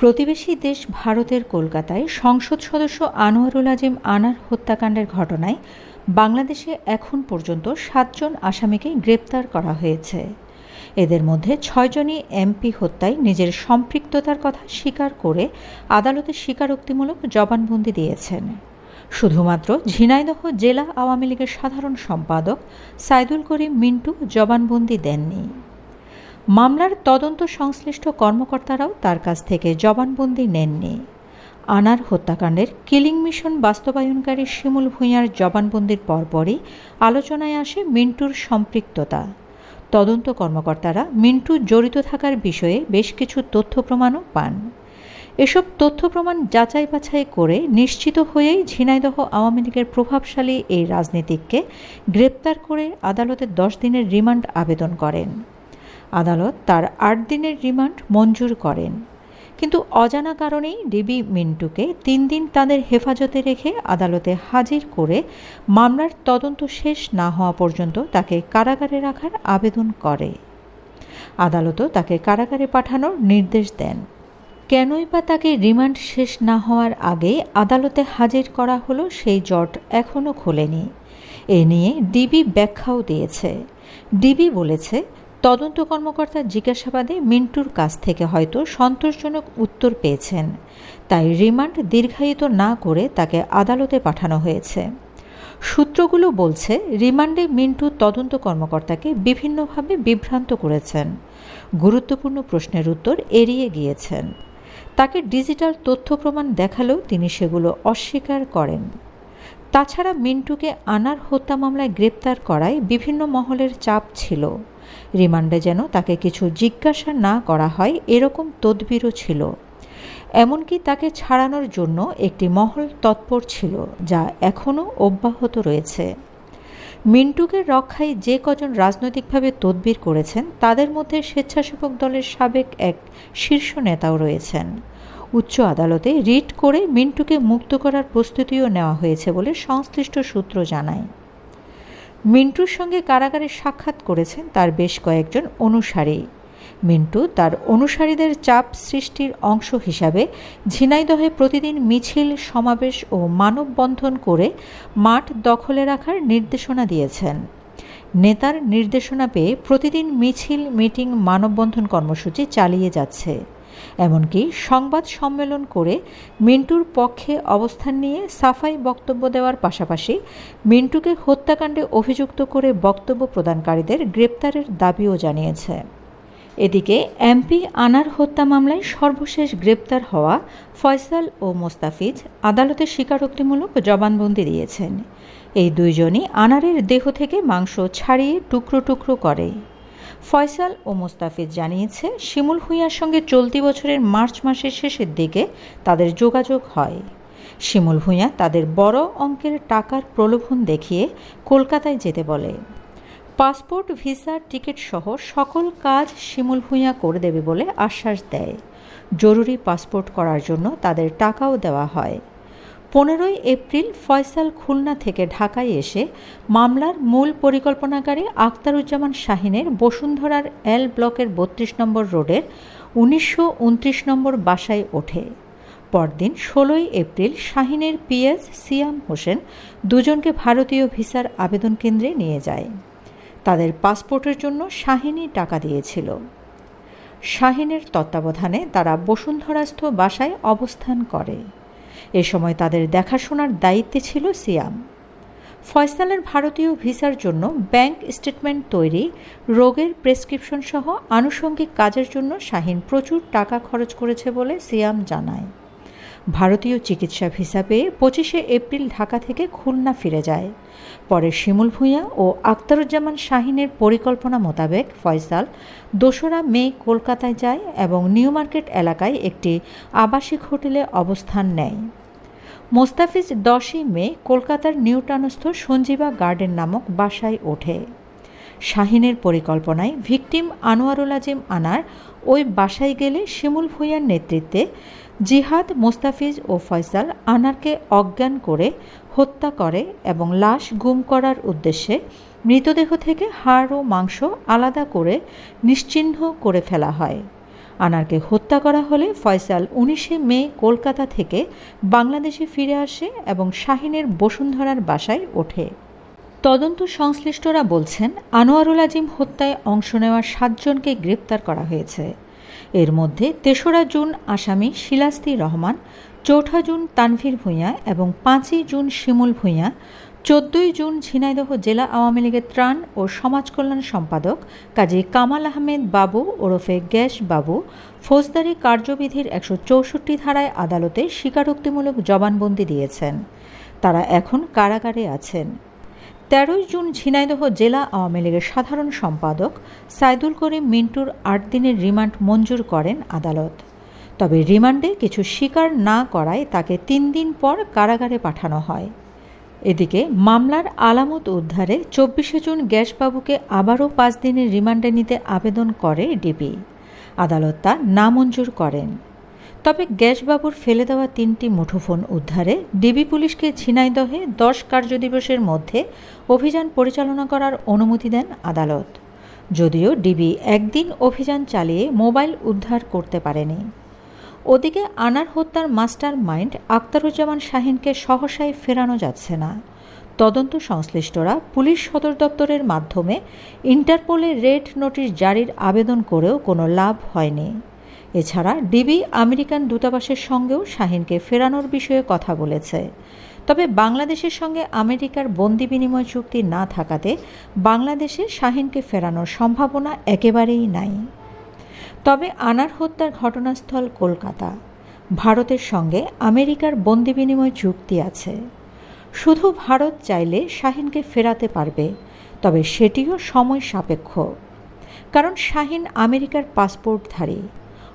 প্রতিবেশী দেশ ভারতের কলকাতায় সংসদ সদস্য আনোয়ারুল আজিম আনার হত্যাকাণ্ডের ঘটনায় বাংলাদেশে এখন পর্যন্ত সাতজন আসামিকে গ্রেপ্তার করা হয়েছে। এদের মধ্যে ছয়জনই এমপি হত্যায় নিজের সম্পৃক্ততার কথা স্বীকার করে আদালতে স্বীকারোক্তিমূলক জবানবন্দি দিয়েছেন। শুধুমাত্র ঝিনাইদহ জেলা আওয়ামী লীগের সাধারণ সম্পাদক সাইদুল করিম মিন্টু জবানবন্দি দেননি। মামলার তদন্ত সংশ্লিষ্ট কর্মকর্তারাও তার কাছ থেকে জবানবন্দি নেননি। আনার হত্যাকাণ্ডের কিলিং মিশন বাস্তবায়নকারী শিমুল ভূঁইয়ার জবানবন্দির পরপরই আলোচনায় আসে মিন্টুর সম্পৃক্ততা। তদন্ত কর্মকর্তারা মিন্টু জড়িত থাকার বিষয়ে বেশ কিছু তথ্য প্রমাণও পান। এসব তথ্য প্রমাণ যাচাই বাছাই করে নিশ্চিত হয়েই ঝিনাইদহ আওয়ামী লীগের প্রভাবশালী এই রাজনীতিককে গ্রেপ্তার করে আদালতে দশ দিনের রিমান্ড আবেদন করেন। আদালত তার আট দিনের রিমান্ড মঞ্জুর করেন। কিন্তু অজানা কারণেই ডিবি মিন্টুকে তিন দিন তাদের হেফাজতে রেখে আদালতে হাজির করে মামলার তদন্ত শেষ না হওয়া পর্যন্ত তাকে কারাগারে রাখার আবেদন করে। আদালতও তাকে কারাগারে পাঠানোর নির্দেশ দেন। কেনই বা তাকে রিমান্ড শেষ না হওয়ার আগে আদালতে হাজির করা হলো সেই জট এখনও খোলেনি। এ নিয়ে ডিবি ব্যাখ্যাও দিয়েছে। ডিবি বলেছে তদন্ত কর্মকর্তা জিজ্ঞাসাবাদে মিন্টুর কাছ থেকে হয়তো সন্তোষজনক উত্তর পেয়েছেন। তাই রিমান্ড দীর্ঘায়িত না করে তাকে আদালতে পাঠানো হয়েছে। সূত্রগুলো বলছে, রিমান্ডে মিন্টু তদন্ত কর্মকর্তাকে বিভিন্নভাবে বিভ্রান্ত করেছেন। গুরুত্বপূর্ণ প্রশ্নের উত্তর এড়িয়ে গিয়েছেন। তাকে ডিজিটাল তথ্য প্রমাণ দেখালেও তিনি সেগুলো অস্বীকার করেন। তাছাড়া মিন্টুকে আনার হত্যা মামলায় গ্রেপ্তার করায় বিভিন্ন মহলের চাপ ছিল। রিমান্ডে যেন তাকে কিছু জিজ্ঞাসা না করা হয়, এরকম তদবিরও ছিল। এমনকি তাকে ছাড়ানোর জন্য একটি মহল তৎপর ছিল, যা এখনও অব্যাহত রয়েছে। মিন্টুকে রক্ষায় যে কজন রাজনৈতিকভাবে তদবির করেছেন, তাদের মধ্যে স্বেচ্ছাসেবক দলের সাবেক এক শীর্ষ নেতাও রয়েছেন। উচ্চ আদালতে রিট করে মিন্টুকে মুক্ত করার প্রস্তুতিও নেওয়া হয়েছে বলে সংশ্লিষ্ট সূত্র জানায়। মিন্টুর সঙ্গে কারাগারে সাক্ষাৎ করেছেন তার বেশ কয়েকজন অনুসারী। মিন্টু তার অনুসারীদের চাপ সৃষ্টির অংশ হিসাবে ঝিনাইদহে প্রতিদিন মিছিল, সমাবেশ ও মানববন্ধন করে মাঠ দখলে রাখার নির্দেশনা দিয়েছেন। নেতার নির্দেশনা পেয়ে প্রতিদিন মিছিল, মিটিং, মানববন্ধন কর্মসূচি চালিয়ে যাচ্ছে। এমনকি সংবাদ সম্মেলন করে মিন্টুর পক্ষে অবস্থান নিয়ে সাফাই বক্তব্য দেওয়ার পাশাপাশি মিন্টুকে হত্যাকাণ্ডে অভিযুক্ত করে বক্তব্য প্রদানকারীদের গ্রেপ্তারের দাবিও জানিয়েছে। এদিকে এমপি আনার হত্যা মামলায় সর্বশেষ গ্রেপ্তার হওয়া ফয়সাল ও মোস্তাফিজ আদালতে স্বীকারোক্তিমূলক জবানবন্দি দিয়েছেন। এই দুইজনই আনারের দেহ থেকে মাংস ছাড়িয়ে টুকরো টুকরো করে। ফয়সাল ও মোস্তাফিজ জানিয়েছে, শিমুল ভূঁইয়ার সঙ্গে চলতি বছরের মার্চ মাসের শেষের দিকে তাদের যোগাযোগ হয়। শিমুল ভূঁইয়া তাদের বড় অঙ্কের টাকার প্রলোভন দেখিয়ে কলকাতায় যেতে বলে। পাসপোর্ট, ভিসা, টিকিট সহ সকল কাজ শিমুল ভূঁইয়া করে দেবে বলে আশ্বাস দেয়। জরুরি পাসপোর্ট করার জন্য তাদের টাকাও দেওয়া হয়। পনেরোই এপ্রিল ফয়সাল খুলনা থেকে ঢাকায় এসে মামলার মূল পরিকল্পনাকারী আখতারুজ্জামান শাহিনের বসুন্ধরার এল ব্লকের বত্রিশ নম্বর রোডের উনিশশো উনত্রিশ নম্বর বাসায় ওঠে। পরদিন ষোলোই এপ্রিল শাহিনের পিএস সিয়াম হোসেন দুজনকে ভারতীয় ভিসার আবেদন কেন্দ্রে নিয়ে যায়। তাদের পাসপোর্টের জন্য শাহিনী টাকা দিয়েছিল। শাহিনের তত্ত্বাবধানে তারা বসুন্ধরাস্থ বাসায় অবস্থান করে। এ সময় তাদের দেখাশোনার দায়িত্বে ছিল সিয়াম। ফয়সালের ভারতীয় ভিসার জন্য ব্যাংক স্টেটমেন্ট তৈরি, রোগের প্রেসক্রিপশন সহ আনুষঙ্গিক কাজের জন্য শাহিন প্রচুর টাকা খরচ করেছে বলে সিয়াম জানায়। ভারতীয় চিকিৎসা ভিসা পেয়ে পঁচিশে এপ্রিল ঢাকা থেকে খুলনা ফিরে যায়। পরে শিমুল ভূঁইয়া ও আক্তারুজ্জামান শাহিনের পরিকল্পনা মোতাবেক ফয়সাল দোসরা মে কলকাতায় যায় এবং নিউ মার্কেট এলাকায় একটি আবাসিক হোটেলে অবস্থান নেয়। মোস্তাফিজ দশই মে কলকাতার নিউটানস্থ সঞ্জীবা গার্ডেন নামক বাসায় ওঠে। শাহিনের পরিকল্পনায় ভিকটিম আনোয়ারুল আজিম আনার ওই বাসায় গেলে শিমুল ভূঁইয়ার নেতৃত্বে জিহাদ, মোস্তাফিজ ও ফয়সাল আনারকে অজ্ঞান করে হত্যা করে এবং লাশ গুম করার উদ্দেশ্যে মৃতদেহ থেকে হাড় ও মাংস আলাদা করে নিশ্চিহ্ন করে ফেলা হয়। আনারকে হত্যা করা হলে ফয়সাল উনিশে মে কলকাতা থেকে বাংলাদেশে ফিরে আসে এবং শাহিনের বসুন্ধরার বাসায় ওঠে। তদন্ত সংশ্লিষ্টরা বলছেন, আনোয়ারুল আজিম হত্যায় অংশ নেওয়া সাতজনকে গ্রেপ্তার করা হয়েছে। এর মধ্যে তেসরা জুন আসামি শিলাস্তি রহমান, চৌঠা জুন তানভীর ভূঁইয়া এবং পাঁচই জুন শিমুল ভূঁইয়া, চোদ্দই জুন ঝিনাইদহ জেলা আওয়ামী লীগের ত্রাণ ও সমাজ কল্যাণ সম্পাদক কাজী কামাল আহমেদ বাবু ওরফে গ্যাস বাবু, ফৌজদারি কার্যবিধির একশো চৌষট্টি ধারায় আদালতে স্বীকারোক্তিমূলক জবানবন্দি দিয়েছেন। তারা এখন কারাগারে আছেন। তেরোই জুন ঝিনাইদহ জেলা আওয়ামী লীগের সাধারণ সম্পাদক সাইদুল করিম মিন্টুর আট দিনের রিমান্ড মঞ্জুর করেন আদালত। তবে রিমান্ডে কিছু স্বীকার না করায় তাকে তিন দিন পর কারাগারে পাঠানো হয়। এদিকে মামলার আলামত উদ্ধারে চব্বিশে জুন গ্যাসবাবুকে আবারও পাঁচ দিনের রিমান্ডে নিতে আবেদন করে ডিবি আদালত তা নামঞ্জুর করেন। তবে গ্যাসবাবুর ফেলে দেওয়া তিনটি মুঠোফোন উদ্ধারে ডিবি পুলিশকে ঝিনাইদহে দশ কার্যদিবসের মধ্যে অভিযান পরিচালনা করার অনুমতি দেন আদালত। যদিও ডিবি একদিন অভিযান চালিয়ে মোবাইল উদ্ধার করতে পারেনি। ওদিকে আনার হত্যার মাস্টার মাইন্ড আক্তারুজ্জামান শাহিনকে সহসায় ফেরানো যাচ্ছে না। তদন্ত সংশ্লিষ্টরা পুলিশ সদর দপ্তরের মাধ্যমে ইন্টারপোলে রেড নোটিশ জারির আবেদন করেও কোনো লাভ হয়নি। এছাড়া ডিবি আমেরিকান দূতাবাসের সঙ্গেও শাহিনকে ফেরানোর বিষয়ে কথা বলেছে। তবে বাংলাদেশের সঙ্গে আমেরিকার বন্দি বিনিময় চুক্তি না থাকাতে বাংলাদেশে শাহিনকে ফেরানোর সম্ভাবনা একেবারেই নাই। তবে আনার হত্যার ঘটনাস্থল কলকাতা। ভারতের সঙ্গে আমেরিকার বন্দি বিনিময় চুক্তি আছে। শুধু ভারত চাইলে শাহিনকে ফেরাতে পারবে, তবে সেটিও সময় সাপেক্ষ। কারণ শাহিন আমেরিকার পাসপোর্টধারী।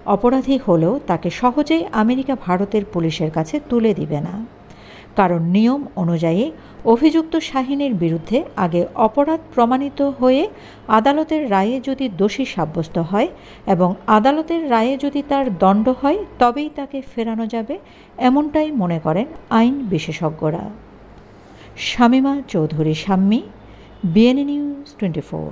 অপরাধী হলেও তাকে সহজেই আমেরিকা ভারতের পুলিশের কাছে তুলে দিবে না। কারণ নিয়ম অনুযায়ী অভিযুক্ত শাহিনের বিরুদ্ধে আগে অপরাধ প্রমাণিত হয়ে আদালতের রায়ে যদি দোষী সাব্যস্ত হয় এবং আদালতের রায়ে যদি তার দণ্ড হয়, তবেই তাকে ফেরানো যাবে, এমনটাই মনে করেন আইন বিশেষজ্ঞরা। Shamima Chowdhury Shammi BNA news twenty four.